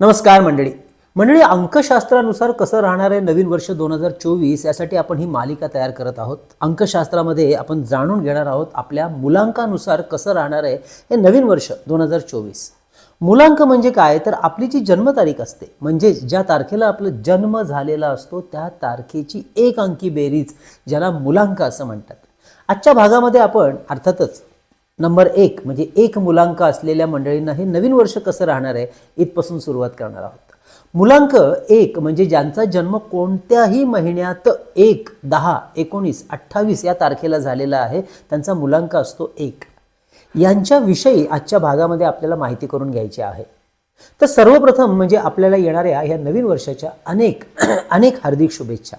नमस्कार मंडळी. मंडळी अंकशास्त्रानुसार कसं राहणार आहे नवीन वर्ष दोन हजार चोवीस यासाठी आपण ही मालिका तयार करत आहोत. अंकशास्त्रामध्ये आपण जाणून घेणार आहोत आपल्या मुलांकानुसार कसं राहणार आहे हे नवीन वर्ष दोन हजार चोवीस. मुलांक म्हणजे काय? तर आपली जी जन्मतारीख असते म्हणजे ज्या तारखेला आपला जन्म झालेला असतो त्या तारखेची एक अंकी बेरीज ज्याला मुलांक असं म्हणतात. आजच्या भागामध्ये आपण अर्थातच नंबर एक म्हणजे एक मुलांक असलेल्या मंडळींना हे नवीन वर्ष कसं राहणार आहे इथपासून सुरुवात करणार आहोत. मुलांक एक म्हणजे ज्यांचा जन्म कोणत्याही महिन्यात एक दहा एकोणीस अठ्ठावीस या तारखेला झालेला आहे त्यांचा मुलांक असतो एक. यांच्याविषयी आजच्या भागामध्ये आपल्याला माहिती करून घ्यायची आहे. तर सर्वप्रथम म्हणजे आपल्याला येणाऱ्या ह्या नवीन वर्षाच्या अनेक अनेक हार्दिक शुभेच्छा.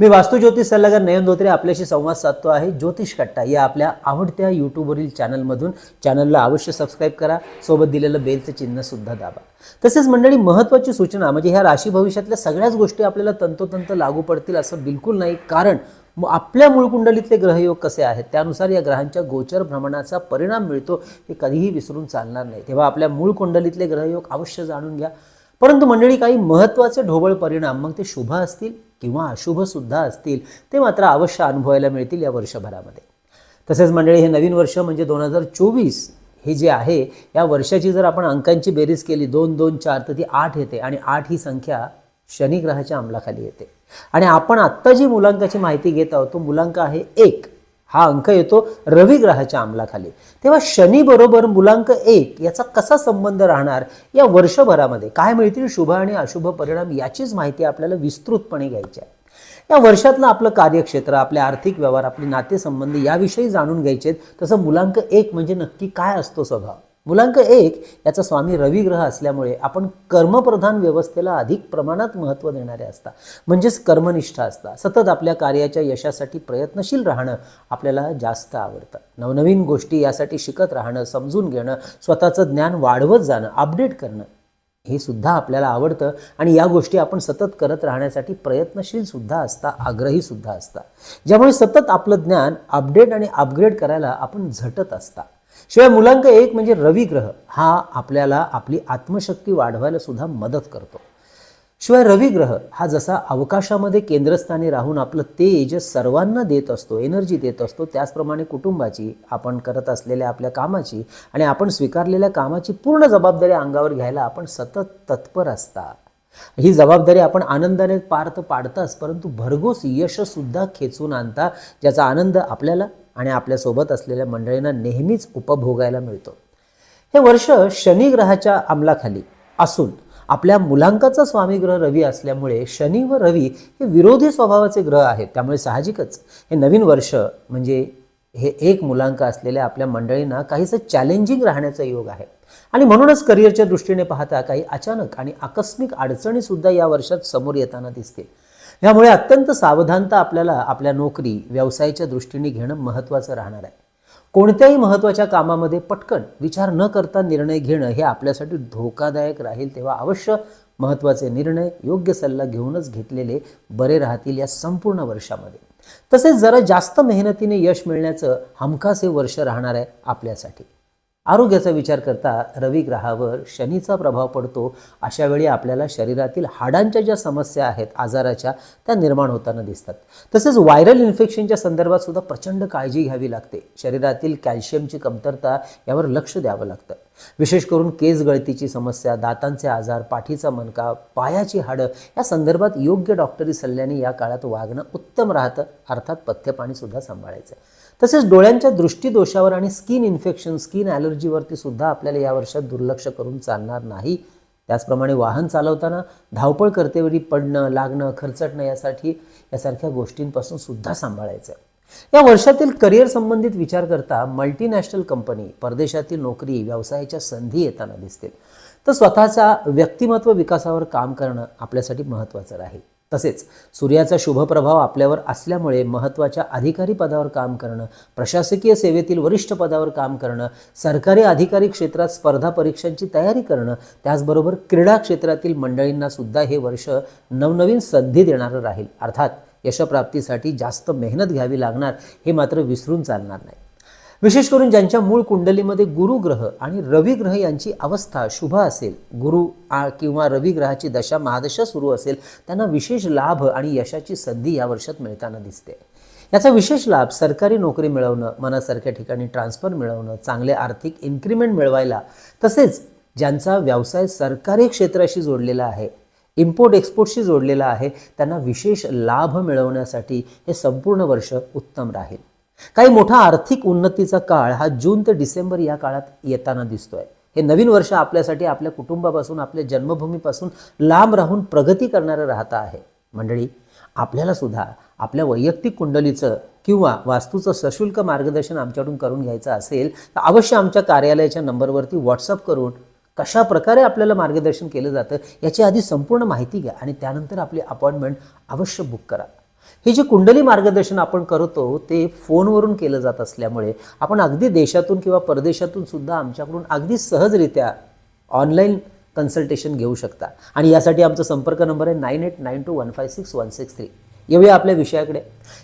मी वास्तुज्योतिष सल्लागार नयन धोत्रे आपल्याशी संवाद साधतो आहे. ज्योतिष कट्टा या आपल्या आवडत्या यूट्यूबवरील चॅनलमधून चॅनलला अवश्य सबस्क्राईब करा. सोबत दिलेलं बेलचं चिन्हसुद्धा दाबा. तसेच मंडळी महत्त्वाची सूचना म्हणजे ह्या राशी भविष्यातल्या सगळ्याच गोष्टी आपल्याला तंतोतंत लागू पडतील असं बिलकुल नाही. कारण म- आपल्या मूळ कुंडलीतले ग्रहयोग कसे आहेत त्यानुसार या ग्रहांच्या गोचर भ्रमणाचा परिणाम मिळतो हे कधीही विसरून चालणार नाही. तेव्हा आपल्या मूळ कुंडलीतले ग्रहयोग अवश्य जाणून घ्या. परंतु मंडळी काही महत्त्वाचे ढोबळ परिणाम मग ते शुभ असतील? किंवा अशुभसुद्धा असतील ते मात्र अवश्य अनुभवायला मिळतील या वर्षभरामध्ये. तसेच मंडळी हे नवीन वर्ष म्हणजे दोन हजार चोवीस हे जे आहे या वर्षाची जर आपण अंकांची बेरीज केली दोन दोन चार तर ती आठ येते आणि आठ ही संख्या शनिग्रहाच्या अंमलाखाली येते. आणि आपण आत्ता जी मुलांकाची माहिती घेत आहोत तो मुलांक आहे एक. हा अंक येतो रवी ग्रहाच्या अंमलाखाली. तेव्हा शनी बरोबर मुलांक एक याचा कसा संबंध राहणार या वर्षभरामध्ये? काय मिळतील शुभ आणि अशुभ परिणाम याचीच माहिती आपल्याला विस्तृतपणे घ्यायची आहे. या वर्षातलं आपलं कार्यक्षेत्र आपले आर्थिक व्यवहार आपले नातेसंबंध याविषयी जाणून घ्यायचे आहेत. तसं मुलांक एक म्हणजे नक्की काय असतो स्वभाव? मुलांक एक याचा स्वामी रविग्रह असल्यामुळे आपण कर्मप्रधान व्यवस्थेला अधिक प्रमाणात महत्त्व देणारे असता. म्हणजेच कर्मनिष्ठ असता. सतत आपल्या कार्याच्या यशासाठी प्रयत्नशील राहणं आपल्याला जास्त आवडतं. नवनवीन गोष्टी यासाठी शिकत राहणं समजून घेणं स्वतःचं ज्ञान वाढवत जाणं अपडेट करणं हे सुद्धा आपल्याला आवडतं आणि या गोष्टी आपण सतत करत राहण्यासाठी प्रयत्नशील सुद्धा असता आग्रही सुद्धा असता. ज्यामुळे सतत आपलं ज्ञान अपडेट आणि अपग्रेड करायला आपण झटत असता. शिवाय मुलांक एक म्हणजे रविग्रह हा आपल्याला आपली आत्मशक्ती वाढवायला सुद्धा मदत करतो. शिवाय रविग्रह हा जसा अवकाशामध्ये केंद्रस्थानी राहून आपलं तेज सर्वांना देत असतो एनर्जी देत असतो त्याचप्रमाणे कुटुंबाची आपण करत असलेल्या आपल्या कामाची आणि आपण स्वीकारलेल्या कामाची पूर्ण जबाबदारी अंगावर घ्यायला आपण सतत तत्पर असता ही जबाबदारी आपण आनंदाने पार तर पाडताच परंतु भरघोस यशसुद्धा खेचून आणता ज्याचा आनंद आपल्याला आणि आपल्यासोबत असलेल्या मंडळींना नेहमीच उपभोगायला मिळतो. हे वर्ष शनी ग्रहाच्या अंमलाखाली असून आपल्या मुलांकाचा स्वामी ग्रह रवी असल्यामुळे शनी व रवी हे विरोधी स्वभावाचे ग्रह आहेत त्यामुळे साहजिकच हे नवीन वर्ष म्हणजे हे एक मुलांक असलेल्या आपल्या मंडळींना काहीसं चॅलेंजिंग राहण्याचा योग आहे. आणि म्हणूनच करिअरच्या दृष्टीने पाहता काही अचानक आणि आकस्मिक अडचणी सुद्धा या वर्षात समोर येताना दिसतील. यामुळे अत्यंत सावधानता आपल्याला आपल्या नोकरी व्यवसायाच्या दृष्टीने घेणं महत्त्वाचं राहणार आहे. कोणत्याही महत्त्वाच्या कामामध्ये पटकन विचार न करता निर्णय घेणं हे आपल्यासाठी धोकादायक राहील तेव्हा अवश्य महत्त्वाचे निर्णय योग्य सल्ला घेऊनच घेतलेले बरे राहतील या संपूर्ण वर्षामध्ये. तसेच जरा जास्त मेहनतीने यश मिळण्याचं हमखास हे वर्ष राहणार आहे आपल्यासाठी. आरोग्याचा विचार करता रवी ग्रहावर शनीचा प्रभाव पडतो. अशावेळी आपल्याला शरीरातील हाडांच्या ज्या समस्या आहेत आजाराच्या त्या निर्माण होताना दिसतात. तसेच व्हायरल इन्फेक्शनच्या संदर्भात सुद्धा प्रचंड काळजी घ्यावी लागते. शरीरातील कॅल्शियमची कमतरता यावर लक्ष द्यावं लागतं. विशेष करून केस गळतीची समस्या दातांचे आजार पाठीचा मणका पायाची हाडं या संदर्भात योग्य डॉक्टरी सल्ल्याने या काळात वागणं उत्तम राहतं अर्थात पथ्यपाणीसुद्धा सांभाळायचं. तसेच डोळ्यांच्या दृष्टीदोषावर आणि स्किन इन्फेक्शन स्किन ॲलर्जीवरती सुद्धा आपल्याला या वर्षात दुर्लक्ष करून चालणार नाही. त्याचप्रमाणे वाहन चालवताना धावपळ करतेवेळी पडणं लागणं खरचटणं यासाठी यासारख्या गोष्टींपासून सुद्धा सांभाळायचं. या वर्षातील करिअर संबंधित विचार करता मल्टीनॅशनल कंपनी परदेशातील नोकरी व्यवसायाच्या संधी येताना दिसतील. तर स्वतःचा व्यक्तिमत्व विकासावर काम करणं आपल्यासाठी महत्त्वाचं राहील. तसेच सूर्याचा शुभ प्रभाव आपल्यावर असल्यामुळे महत्त्वाच्या अधिकारी पदावर काम करणं प्रशासकीय सेवेतील वरिष्ठ पदावर काम करणं सरकारी अधिकारी क्षेत्रात स्पर्धा परीक्षांची तयारी करणं त्याचबरोबर क्रीडा क्षेत्रातील मंडळींना सुद्धा हे वर्ष नवनवीन संधी देणारं राहील. अर्थात यशप्राप्तीसाठी जास्त मेहनत घ्यावी लागणार हे मात्र विसरून चालणार नाही. विशेष करून ज्यांच्या मूळ कुंडलीमध्ये गुरुग्रह आणि रविग्रह यांची अवस्था शुभ असेल गुरु आ- किंवा रविग्रहाची दशा महादशा सुरू असेल त्यांना विशेष लाभ आणि यशाची संधी या वर्षात मिळताना दिसते. याचा विशेष लाभ सरकारी नोकरी मिळवणं मनासारख्या ठिकाणी ट्रान्सफर मिळवणं चांगले आर्थिक इन्क्रीमेंट मिळवायला तसेच ज्यांचा व्यवसाय सरकारी क्षेत्राशी जोडलेला आहे इम्पोर्ट एक्सपोर्टशी जोडलेला आहे त्यांना विशेष लाभ मिळवण्यासाठी हे संपूर्ण वर्ष उत्तम राहील. काही मोठा आर्थिक उन्नतीचा काळ हा जून ते डिसेंबर या काळात येताना दिसतोय. हे नवीन वर्ष आपल्यासाठी आपल्या कुटुंबापासून आपल्या जन्मभूमीपासून लांब राहून प्रगती करणारं राहतं आहे. मंडळी आपल्याला सुद्धा आपल्या वैयक्तिक कुंडलीचं किंवा वास्तूचं सशुल्क मार्गदर्शन आमच्याकडून करून घ्यायचं असेल तर अवश्य आमच्या कार्यालयाच्या नंबरवरती व्हॉट्सअप करून कशा प्रकारे आपल्याला मार्गदर्शन केलं जातं याची आधी संपूर्ण माहिती घ्या आणि त्यानंतर आपली अपॉइंटमेंट अवश्य बुक करा. हे जे कुंडली मार्गदर्शन आपण करतो ते फोनवरून केलं जात असल्यामुळे आपण अगदी देशातून किंवा परदेशातून सुद्धा आमच्याकडून अगदी सहजरित्या ऑनलाईन कन्सल्टेशन घेऊ शकता. आणि यासाठी आमचा संपर्क नंबर आहे nine eight nine two one five six one six three. येऊया आपल्या विषयाकडे.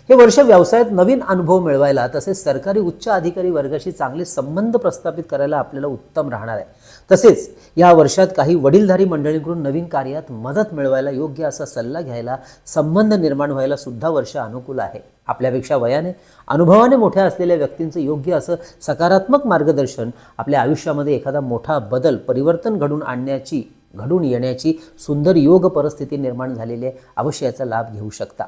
हे वर्ष व्यवसायात नवीन अनुभव मिळवायला तसेच सरकारी उच्च अधिकारी वर्गाशी चांगले संबंध प्रस्थापित करायला आपल्याला उत्तम राहणार आहे. तसेच या वर्षात काही वडीलधारी मंडळींकडून नवीन कार्यात मदत मिळवायला योग्य असा सल्ला घ्यायला संबंध निर्माण व्हायला सुद्धा वर्ष अनुकूल आहे. आपल्यापेक्षा वयाने अनुभवाने मोठ्या असलेल्या व्यक्तींचं योग्य असं सकारात्मक मार्गदर्शन आपल्या आयुष्यामध्ये एखादा मोठा बदल परिवर्तन घडून आणण्याची घडून येण्याची सुंदर योग परिस्थिती निर्माण झालेली आहे. अवश्य याचा लाभ घेऊ शकता.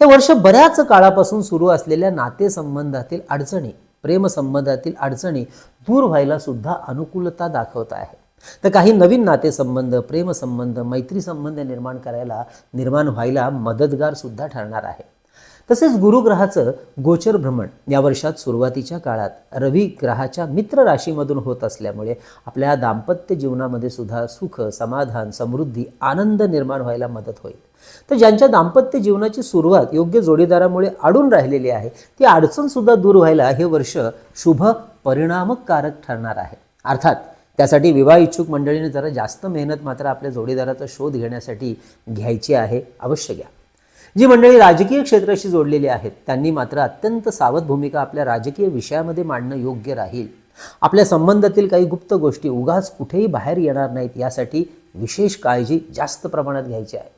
हे वर्ष बऱ्याच काळापासून सुरू असलेल्या नातेसंबंधातील अडचणी प्रेमसंबंधातील अडचणी दूर व्हायला सुद्धा अनुकूलता दाखवत आहे. तर काही नवीन नातेसंबंध प्रेमसंबंध मैत्री संबंध निर्माण करायला निर्माण व्हायला मदतगार सुद्धा ठरणार आहे. तसेच गुरुग्रहाचं गोचर भ्रमण या वर्षात सुरुवातीच्या काळात रवी ग्रहाच्या मित्र राशीमधून होत असल्यामुळे आपल्या दाम्पत्य जीवनामध्ये सुद्धा सुख समाधान समृद्धी आनंद निर्माण व्हायला मदत होईल. तर ज्यांच्या दाम्पत्य जीवनाची सुरुवात योग्य जोडीदारामुळे अडून राहिलेली आहे ती अडचणसुद्धा दूर व्हायला हे वर्ष शुभ परिणामकारक ठरणार आहे. अर्थात त्यासाठी विवाह इच्छुक मंडळीने जरा जास्त मेहनत मात्र आपल्या जोडीदाराचा शोध घेण्यासाठी घ्यायची आहे. अवश्य घ्या. जी मंडळी राजकीय क्षेत्राशी जोडलेली आहेत त्यांनी मात्र अत्यंत सावध भूमिका आपल्या राजकीय विषयामध्ये मांडणं योग्य राहील. आपल्या संबंधातील काही गुप्त गोष्टी उगाच कुठेही बाहेर येणार नाहीत यासाठी विशेष काळजी जास्त प्रमाणात घ्यायची आहे.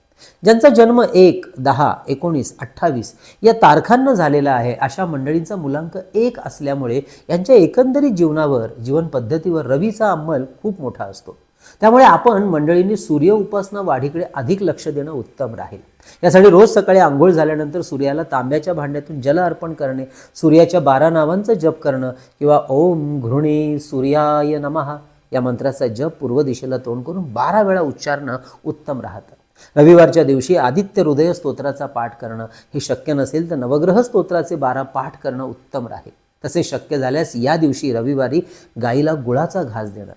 ज्यांचा जन्म एक दहा एकोणीस अठ्ठावीस या तारखांना झालेला आहे अशा मंडळींचा मुलांक एक असल्यामुळे यांच्या एकंदरीत जीवनावर जीवन पद्धतीवर रवीचा अंमल खूप मोठा असतो. त्यामुळे आपण मंडळींनी सूर्य उपासना वाढीकडे अधिक लक्ष देणं उत्तम राहील. यासाठी रोज सकाळी आंघोळ झाल्यानंतर सूर्याला तांब्याच्या भांड्यातून जल अर्पण करणे सूर्याच्या बारा नावांचा जप करणं किंवा ओम घृणी सूर्याय नमहा या मंत्राचा जप पूर्व दिशेला तोंड करून बारा वेळा उच्चारणं उत्तम राहतं. रविवारच्या दिवशी आदित्य हृदय स्तोत्राचा पाठ करणं हे शक्य नसेल तर नवग्रह स्तोत्राचे बारा पाठ करणं उत्तम राहील. तसे शक्य झाल्यास या दिवशी रविवारी गाईला गुळाचा घास देणं.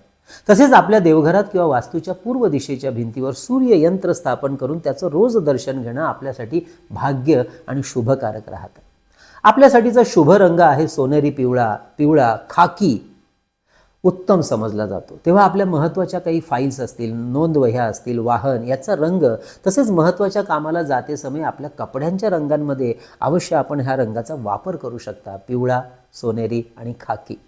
तसेच आपल्या देवघरात किंवा वास्तूच्या पूर्व दिशेच्या भिंतीवर सूर्य यंत्र स्थापन करून त्याचं रोज दर्शन घेणं आपल्यासाठी भाग्य आणि शुभकारक राहतं. आपल्यासाठीचा शुभ रंग आहे सोनेरी पिवळा पिवळा खाकी उत्तम समजला जातो. तेव्हा आपल्या महत्त्वाच्या काही फाईल्स असतील नोंदवह्या असतील वाहन याचा रंग तसेच महत्त्वाच्या कामाला जाते समय आपल्या कपड्यांच्या रंगांमध्ये अवश्य आपण ह्या रंगाचा वापर करू शकता. पिवळा सोनेरी आणि खाकी.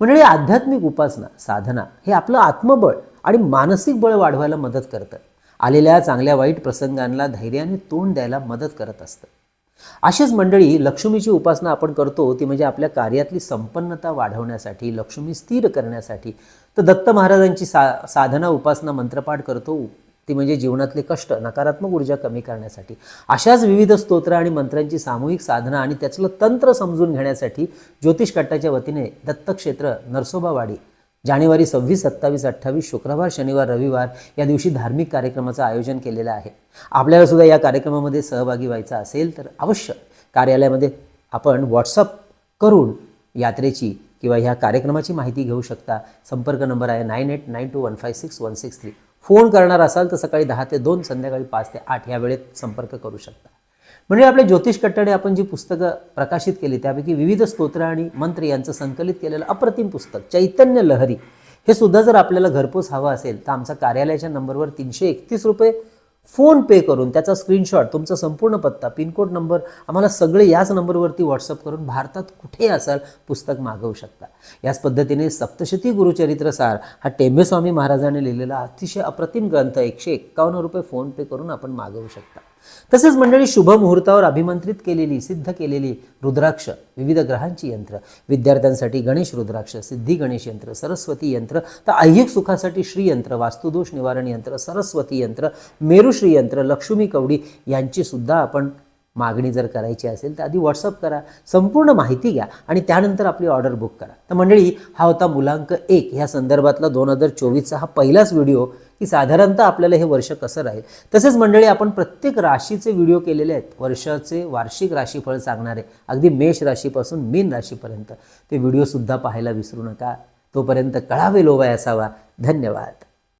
म्हणजे आध्यात्मिक उपासना साधना हे आपलं आत्मबळ आणि मानसिक बळ वाढवायला मदत करतं. आलेल्या चांगल्या वाईट प्रसंगांना धैर्याने तोंड द्यायला मदत करत असतं. अशीच मंडळी लक्ष्मीची उपासना आपण करतो ती म्हणजे आपल्या कार्यातली संपन्नता वाढवण्यासाठी लक्ष्मी स्थिर करण्यासाठी. तर दत्त महाराजांची सा साधना उपासना मंत्रपाठ करतो ती म्हणजे जीवनातले कष्ट नकारात्मक ऊर्जा कमी करण्यासाठी. अशाच विविध स्तोत्र आणि मंत्रांची सामूहिक साधना आणि त्याचलं तंत्र समजून घेण्यासाठी ज्योतिष कट्टाच्या वतीने दत्तक्षेत्र नरसोबावाडी जानेवारी सव्वीस सत्तावीस अठ्ठावीस शुक्रवार शनिवार रविवार या दिवशी धार्मिक कार्यक्रमाचं आयोजन केलेलं आहे. आपल्याला सुद्धा या कार्यक्रमामध्ये सहभागी व्हायचा असेल तर अवश्य कार्यालयामध्ये आपण व्हॉट्सअप करून यात्रेची किंवा ह्या कार्यक्रमाची माहिती घेऊ शकता. संपर्क नंबर आहे nine eight nine two one five six one six three. Phone करणार असाल तर सकाळी दहा ते दोन संध्याकाळी पाच ते आठ या वेळेत संपर्क करू शकता. म्हणजे आपल्या ज्योतिष कट्टाने आपण जी पुस्तकं प्रकाशित केली त्यापैकी विविध स्तोत्र आणि मंत्र यांचं संकलित केलेलं अप्रतिम पुस्तक चैतन्य लहरी हे सुद्धा जर आपल्याला घरपोच हवं असेल तर आमचा कार्यालयाच्या नंबरवर तीनशे एकतीस रुपये फोन पे करून त्याचा स्क्रीनशॉट तुमचा संपूर्ण पत्ता पिनकोड नंबर आम्हाला सगळे याच नंबरवरती व्हॉट्सअप करून भारतात कुठे असाल पुस्तक मागवू शकता. याच पद्धतीने सप्तशती गुरुचरित्र सार हा टेंबेस्वामी महाराजांनी लिहिलेला अतिशय अप्रतिम ग्रंथ एकशे एक्कावन्न रुपये फोन पे करून आपण मागवू शकता. तसेच मंडळी शुभ मुहूर्तावर अभिमंत्रित केलेली सिद्ध केलेली रुद्राक्ष विविध ग्रहांची यंत्र विद्यार्थ्यांसाठी गणेश रुद्राक्ष सिद्धी गणेश यंत्र सरस्वती यंत्र तर ऐहिक सुखासाठी श्रीयंत्र वास्तुदोष निवारण यंत्र सरस्वती यंत्र मेरुश्री यंत्र लक्ष्मी कवडी यांची सुद्धा आपण मागणी जर करायची असेल तर आधी व्हॉट्सअप करा संपूर्ण माहिती घ्या आणि त्यानंतर आपली ऑर्डर बुक करा. तर मंडळी हा होता मुलांक एक. ह्या संदर्भातला दोन हजार चोवीसचा हा पहिलाच व्हिडिओ की साधारणतः आपल्याला हे वर्ष कसं राहील. तसेच मंडळी आपण प्रत्येक राशीचे व्हिडिओ केलेले आहेत. वर्षाचे वार्षिक राशीफळ सांगणारे अगदी मेष राशीपासून मीन राशीपर्यंत. ते व्हिडिओसुद्धा पाहायला विसरू नका. तोपर्यंत कळावे लोवाय असावा धन्यवाद.